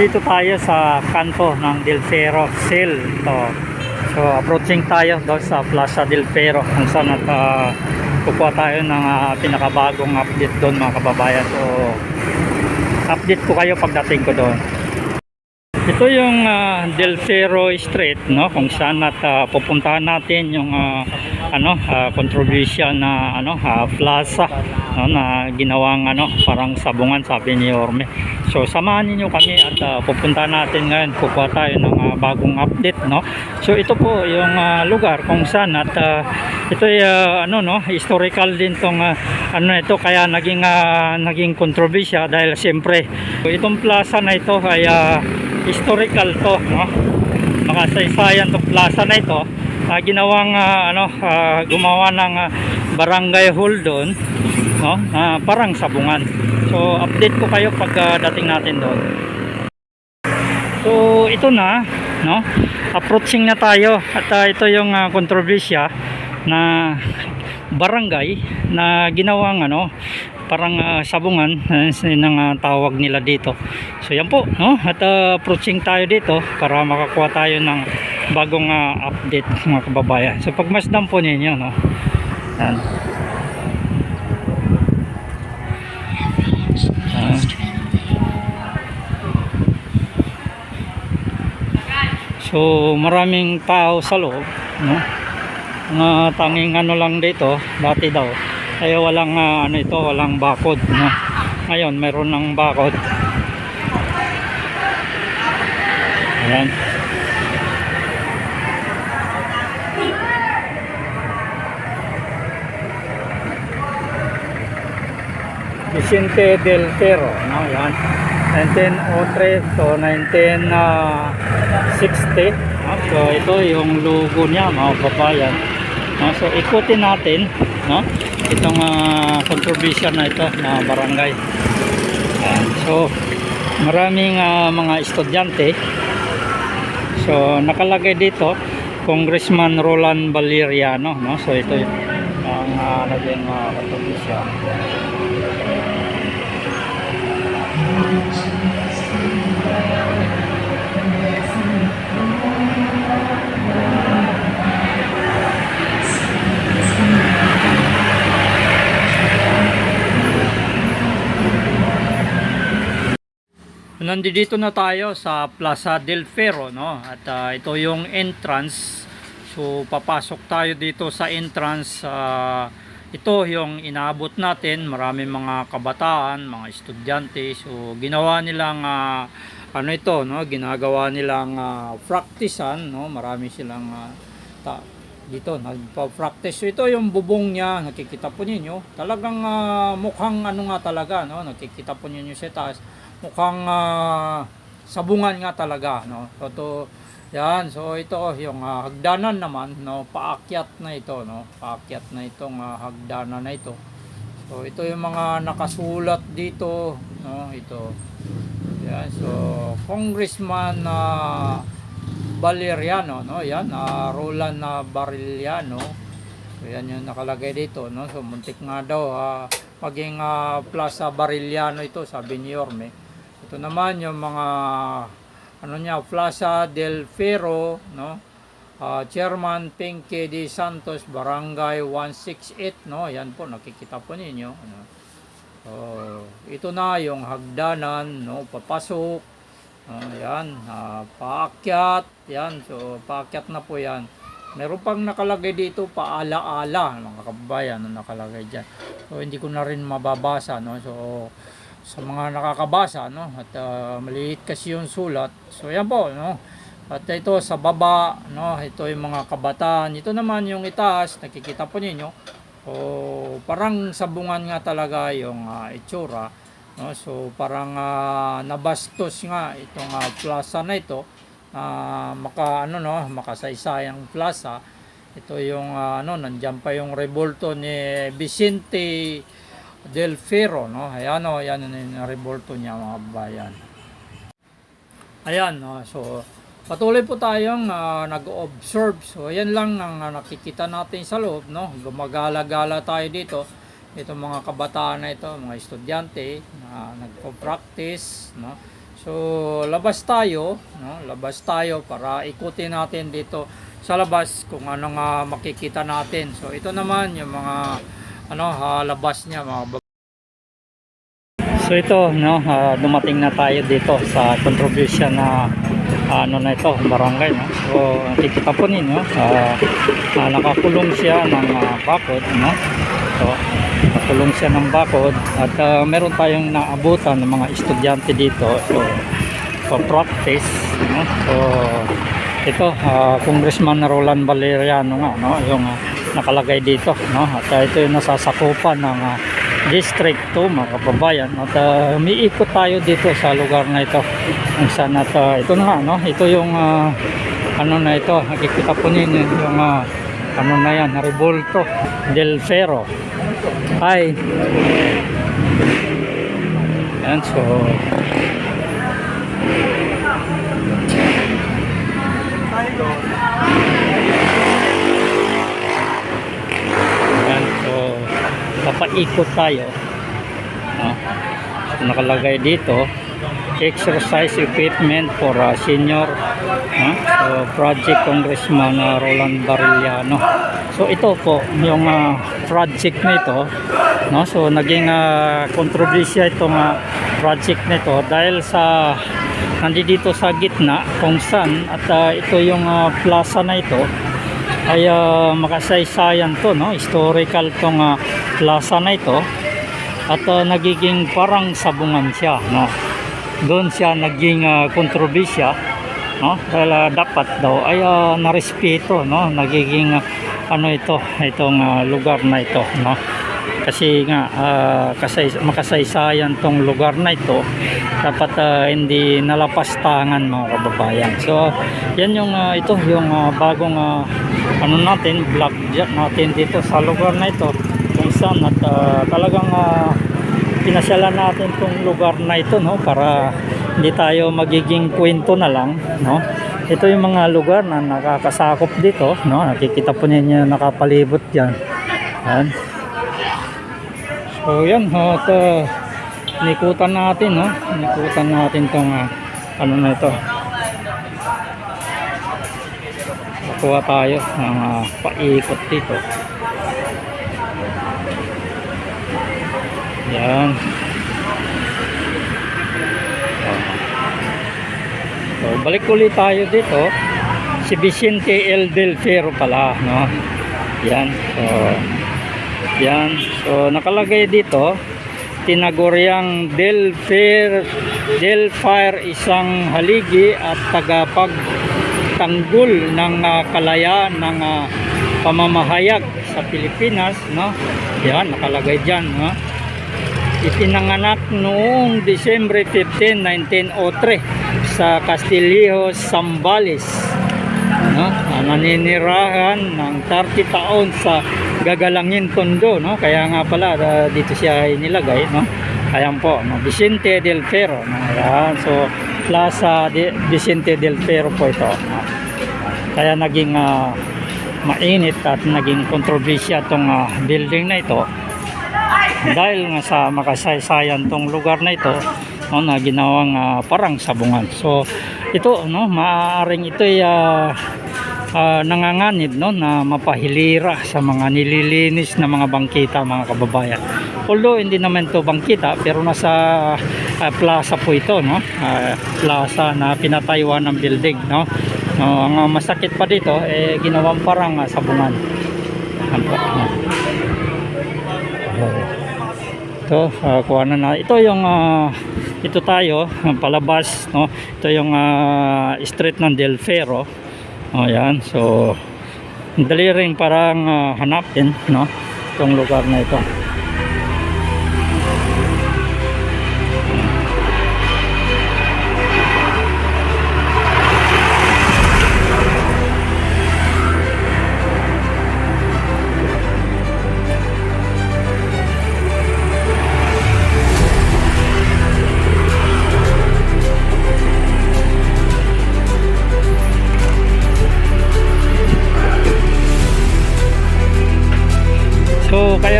Nandito tayo sa kanto ng Del Ferro Sale. Ito. So approaching tayo doon sa Plaza Del Ferro kung saan at kukuha tayo ng ah, pinakabagong update doon mga kababayan. So update ko kayo pagdating ko doon. Ito yung ah, Del Ferro Street no? Kung saan at ah, pupuntahan natin yung ah, ano ah, controversial na ano ah, plaza no? Na ginawang ano parang sabungan sabi ni Orme. So samahan niyo kami at ah, pupuntahan natin ngayon. Kukuha tayo ng ah, bagong update no. So ito po yung ah, lugar kung saan at ah, ito ay ah, ano no? Historical din tong ah, ano ito. Kaya naging ah, naging controversial dahil siyempre itong plaza na ito ay ah, historical to no? Makasaysayan tong plaza na ito ah, ginawang ah, ano ah, gumawa ng ah, barangay hall doon no? Ah, parang sabungan. So update ko kayo pag ah, dating natin doon so ito na no? Approaching na tayo. At ah, ito yung uh, kontrobersya na barangay na ginawang ano parang ah, sabungan uh, ng ah, tawag nila dito. So yan po no? At ah, approaching tayo dito para makakuha tayo ng bagong ah, update mga kababayan. So pagmasdan po ninyo no? Yan So maraming tao sa loob, no? Mga tanging ano lang dito, dati daw ay walang uh, ano ito, walang bakod, no? Ngayon meron ng bakod. Ayan. Vicente del Cerro, no? Yan. 1903 to 19 uh, ah, 60 so ito yung logo niya mga kabayan no? so ikutin natin no? itong ah, uh, controversial na ito na barangay so maraming uh, mga estudyante so nakalagay dito Congressman Roland Valeriano no? so ito ang uh, naging uh, controversial Nandito na tayo sa Plaza del Ferro, no? At ah, ito yung entrance. So papasok tayo dito sa entrance. ah, ito yung inaabot natin, marami mga kabataan, mga estudyante. So ginawa nilang ah, ano ito, no? Ginagawa nilang ah, practicean, no? Marami silang ah, ta- dito nagpa-practice. So ito yung bubong niya, nakikita po ninyo. Talagang ah, mukhang ano nga talaga, no? Nakikita po ninyo sa taas mukhang ah, sabungan nga talaga no? So to yan. So ito yung ah, hagdanan naman no? Paakyat na ito no? Paakyat na itong ah, hagdanan na ito. So ito yung mga nakasulat dito no? Ito. Yan. So congressman na Valeriano no? Yan ah, Roland na Bariliano so yan yung nakalagay dito no? So muntik nga daw ah, maging ah, Plaza Bariliano ito sabi ni Yorme ito naman yung mga ano niya Plaza del Ferro no? Ah, Chairman Pinky de Santos Barangay 168 no? Yan po nakikita po ninyo ano? Oh, ito na yung hagdanan no? Papasok. Ah, yan ah, paakyat yan so paakyat na po yan. Meron pang nakalagay dito paala-ala mga kababayan na nakalagay dyan. So hindi ko na rin mababasa no? So sa mga nakakabasa no? At ah, maliit kasi yung sulat. So yan po no? At ito sa baba no? Ito yung mga kabataan. Ito naman yung itaas nakikita po ninyo. O parang sabungan nga talaga yung ah, itsura no? So parang ah, nabastos nga itong ah, plaza na ito na maka ano no? Makasaysayang plaza. Ito yung ah, ano nandiyan pa yung revolto ni Vicente Del Ferro, no? Ayan, o, yan yung revolto niya, mga bayan. Ayan, no? So, patuloy po tayong ah, nag-observe. So, ayan lang ang ah, nakikita natin sa loob, no? Gumagala-gala tayo dito. Ito mga kabataan na ito, mga estudyante na nagpo-practice, no? So, labas tayo, no? Labas tayo para ikutin natin dito sa labas kung ano nga makikita natin. So, ito naman yung mga ano, ha, labas niya, mga bab- So ito, no, ah, dumating na tayo dito sa contribution na ah, ano na ito, barangay, no. So, nakikita po ninyo, ah, ah, nakakulong siya ng ah, bakod, no. So, nakakulong siya ng bakod at ah, meron tayong naabutan ng mga estudyante dito. So, for practice, no. So, ito, ah, Congressman Roland Valeriano nga, no, yung ah, nakalagay dito, no. At ah, ito yung nasasakupan ng ah, District 2 mga kababayan. At uh, umiikot tayo dito sa lugar na ito. Kung saan at uh, ito na no? Ito yung uh, ano na ito. Nakikita po ninyo yung uh, ano na yan Revolto del Ferro. Hi yan so. yan so papaikot tayo. Ah, nakalagay dito exercise equipment for uh, senior ah, so project congressman uh, Roland Barillano. So ito po yung uh, project nito no? So naging uh, kontrobersya itong uh, project nito dahil sa nandito sa gitna kung saan at uh, ito yung uh, plaza na ito ay uh, makasaysayan to no? Historical tong uh, plaza na ito. At uh, nagiging parang sabungan siya no? Doon siya naging uh, kontrobersya no? Dahil uh, dapat daw ay uh, narespeto no? Nagiging uh, ano ito itong uh, lugar na ito no kasi nga uh, kasay, makasaysayan tong lugar na ito. Dapat uh, hindi nalapastangan mga kababayan. So yan yung uh, ito yung uh, bagong uh, ano natin vlog natin dito sa lugar na ito. Kung saan at uh, talagang uh, pinasyalan natin tong lugar na ito no para hindi tayo magiging kwento na lang no. Ito yung mga lugar na nakakasakop dito no. Nakikita po ninyo nakapalibot diyan yan so yan ho at uh, nikutan natin no nikutan natin tong uh, ano na ito. Kuha tayo ng uh, paikot dito. Yan. So, balik ulit tayo dito. Si Vicente L. Del Ferro pala no? Yan so yan so nakalagay dito tinaguriang Del Fer Del Fire isang haligi at tagapag tanggol ng uh, kalayaan ng uh, pamamahayag sa Pilipinas no? Yan nakalagay diyan no? Ipinanganak noong Disyembre 15, 1903 sa Castillejo, Zambales no? Naninirahan ng 30 taon sa Gagalangin Tondo no? Kaya nga pala uh, dito siya inilagay no? Ayan po no? Vicente del Ferro no? Ayan so Plaza de Vicente del Ferro po ito no? kaya naging uh, mainit at naging kontrobersya itong uh, building na ito. Dahil nga sa makasaysayan tong lugar na ito no, na ginawang uh, parang sabungan. So ito no? Maaaring ito ay uh, uh, nanganganib no na mapahilira sa mga nililinis na mga bangkita mga kababayan. Although hindi naman to bangkita pero nasa uh, plaza po ito no? Uh, plaza na pinatayuan ng building no? No ang uh, masakit pa dito eh ginawang parang uh, sabungan. Ano ito uh, kuha na na. Ito yung uh, ito tayo palabas no? Ito yung uh, street ng Del Ferro oh yan so dali rin parang uh, hanapin no itong lugar na ito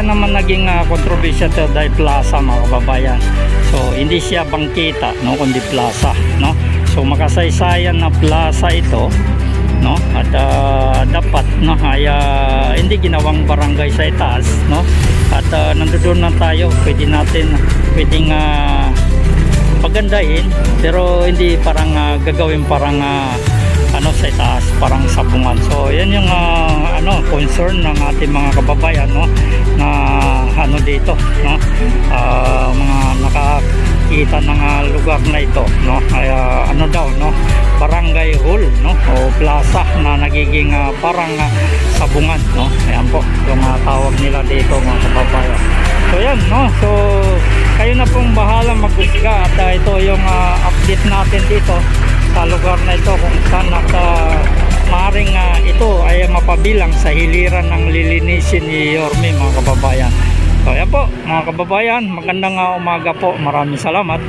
Kaya naman naging uh, controversial to dahil plaza mga kababayan. So hindi siya bangkita no kundi plaza no. So makasaysayan na plaza ito no at ah, dapat no ay ah, hindi ginawang barangay sa itaas no at uh, nandoon na tayo pwede natin pwedeng ah, pagandahin pero hindi parang ah, gagawin parang ah, ano sa itaas parang sabungan so yan yung ah, ano concern ng ating mga kababayan no na ano dito no Ah, mga nakakita ng ah, lugar na ito no. Kaya ano daw no barangay hall no o plaza na nagiging ah, parang ah, sabungan no. Ayan po yung ah, tawag nila dito mga kababayan. So yan no. So kayo na pong bahala maghusga at ah, ito yung ah, update natin dito sa lugar na ito kung saan at ah, maaring ah, ito ay mapabilang sa hiliran ng lilinisin ni Yorme mga kababayan. So yan po mga kababayan magandang ah, umaga po. Maraming salamat